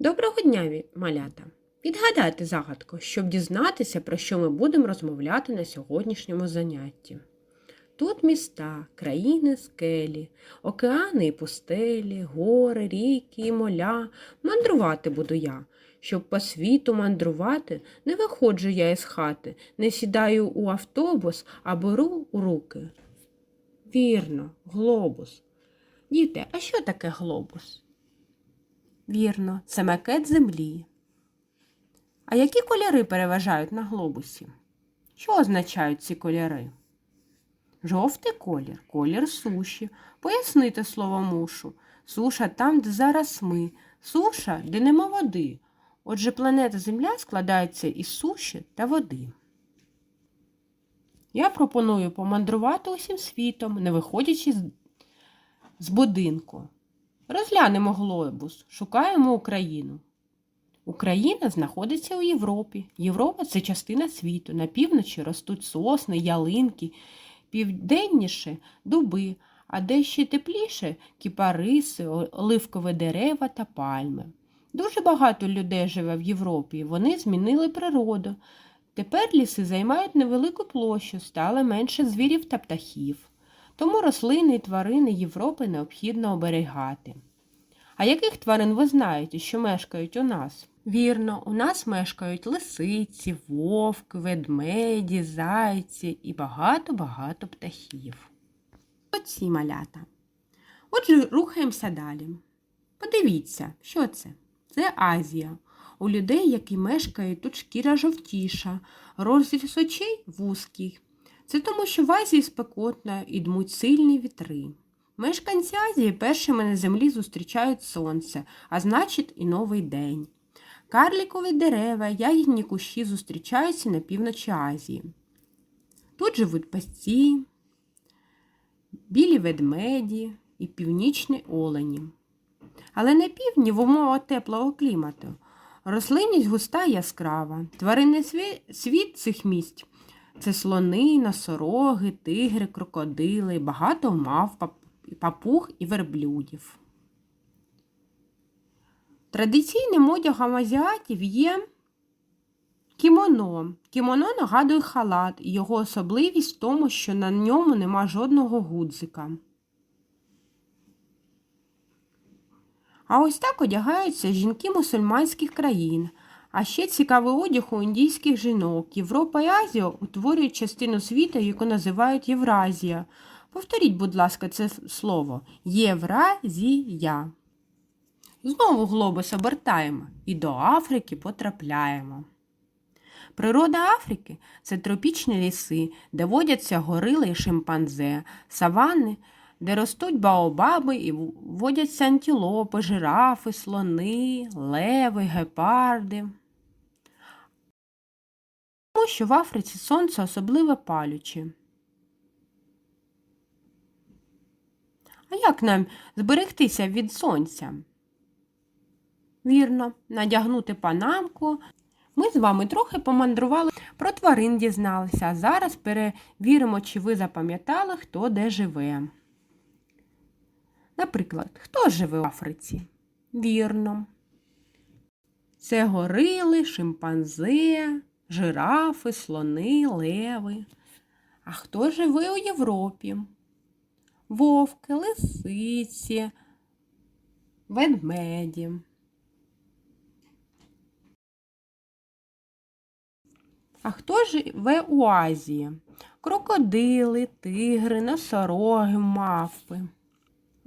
Доброго дня, малята! Відгадайте загадку, щоб дізнатися, про що ми будемо розмовляти на сьогоднішньому занятті. Тут міста, країни, скелі, океани і пустелі, гори, ріки і моля. Мандрувати буду я. Щоб по світу мандрувати, не виходжу я із хати, не сідаю у автобус, а беру у руки. Вірно, глобус. Діти, а що таке глобус? Вірно, це макет землі. А які кольори переважають на глобусі? Що означають ці кольори? Жовтий колір, колір суші. Пояснити слово мушу. Суша там, де зараз ми. Суша, де нема води. Отже, планета Земля складається із суші та води. Я пропоную помандрувати усім світом, не виходячи з, будинку. Розглянемо глобус, шукаємо Україну. Україна знаходиться у Європі. Європа це частина світу. На півночі ростуть сосни, ялинки, південніше дуби, а де ще тепліше кіпариси, оливкові дерева та пальми. Дуже багато людей живе в Європі. Вони змінили природу. Тепер ліси займають невелику площу, стало менше звірів та птахів. Тому рослини і тварини Європи необхідно оберігати. А яких тварин ви знаєте, що мешкають у нас? Вірно, у нас мешкають лисиці, вовки, ведмеді, зайці і багато-багато птахів. Оці малята. Отже, рухаємося далі. Подивіться, що це? Це Азія. У людей, які мешкають, тут шкіра жовтіша, розріз очей вузький. Це тому, що в Азії спекотно і дмуть сильні вітри. Мешканці Азії першими на землі зустрічають сонце, а значить і новий день. Карлікові дерева, ягідні кущі зустрічаються на півночі Азії. Тут живуть пасці, білі ведмеді і північні олені. Але на півдні в умовах теплого клімату рослинність густа і яскрава. Тваринний світ цих місць це слони, носороги, тигри, крокодили, багато мав, папуг і верблюдів. Традиційним одягом азіатів є кімоно. Кімоно нагадує халат, і його особливість в тому, що на ньому нема жодного гудзика. А ось так одягаються жінки мусульманських країн. А ще цікавий одяг у індійських жінок. Європа і Азія утворюють частину світу, яку називають Євразія. Повторіть, будь ласка, це слово Євразія. Знову глобус обертаємо і до Африки потрапляємо. Природа Африки це тропічні ліси, де водяться горили і шимпанзе, саванни, де ростуть баобаби і водяться антилопи, жирафи, слони, леви, гепарди. Тому що в Африці сонце особливо палюче. А як нам зберегтися від сонця? Вірно, надягнути панамку. Ми з вами трохи помандрували, про тварин дізналися, а зараз перевіримо, чи ви запам'ятали, хто де живе. Наприклад, хто живе в Африці? Вірно. Це горили, шимпанзе, жирафи, слони, леви. А хто живе у Європі? Вовки, лисиці, ведмеді. А хто живе у Азії? Крокодили, тигри, носороги, мавпи.